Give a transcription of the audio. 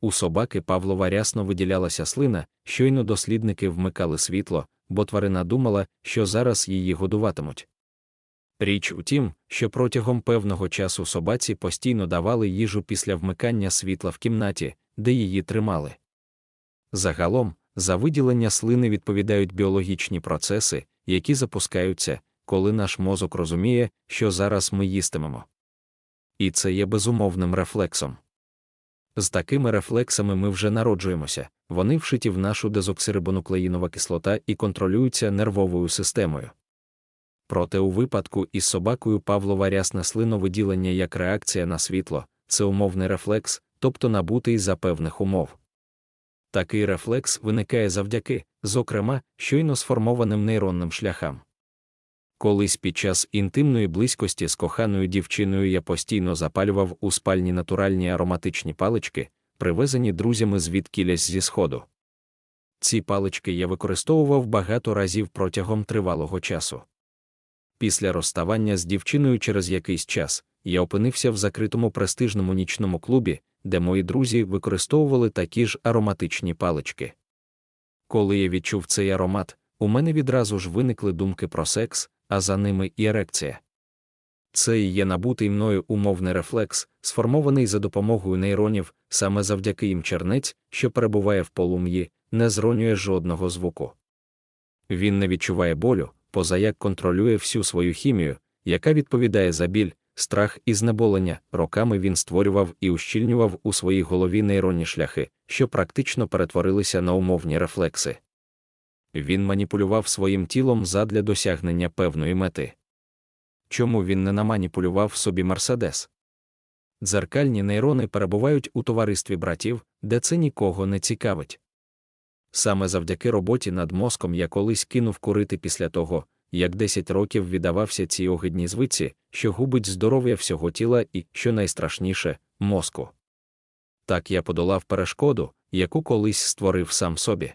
У собаки Павлова рясно виділялася слина, щойно дослідники вмикали світло, бо тварина думала, що зараз її годуватимуть. Річ у тім, що протягом певного часу собаці постійно давали їжу після вмикання світла в кімнаті, де її тримали. Загалом, за виділення слини відповідають біологічні процеси, які запускаються, коли наш мозок розуміє, що зараз ми їстимемо. І це є безумовним рефлексом. З такими рефлексами ми вже народжуємося, вони вшиті в нашу дезоксирибонуклеїнова кислота і контролюються нервовою системою. Проте у випадку із собакою Павлова рясне слиновиділення як реакція на світло це умовний рефлекс, тобто набутий за певних умов. Такий рефлекс виникає завдяки, зокрема, щойно сформованим нейронним шляхам. Колись під час інтимної близькості з коханою дівчиною я постійно запалював у спальні натуральні ароматичні палички, привезені друзями звідкілясь зі сходу. Ці палички я використовував багато разів протягом тривалого часу. Після розставання з дівчиною через якийсь час я опинився в закритому престижному нічному клубі, де мої друзі використовували такі ж ароматичні палички. Коли я відчув цей аромат, у мене відразу ж виникли думки про секс, а за ними і ерекція. Це і є набутий мною умовний рефлекс, сформований за допомогою нейронів, саме завдяки їм чернець, що перебуває в полум'ї, не зронює жодного звуку. Він не відчуває болю, позаяк контролює всю свою хімію, яка відповідає за біль, страх і знеболення. Роками він створював і ущільнював у своїй голові нейронні шляхи, що практично перетворилися на умовні рефлекси. Він маніпулював своїм тілом задля досягнення певної мети. Чому він не наманіпулював собі Мерседес? Дзеркальні нейрони перебувають у товаристві братів, де це нікого не цікавить. Саме завдяки роботі над мозком я колись кинув курити після того, як 10 років віддавався цій огидній звиці, що губить здоров'я всього тіла і, що найстрашніше, мозку. Так я подолав перешкоду, яку колись створив сам собі.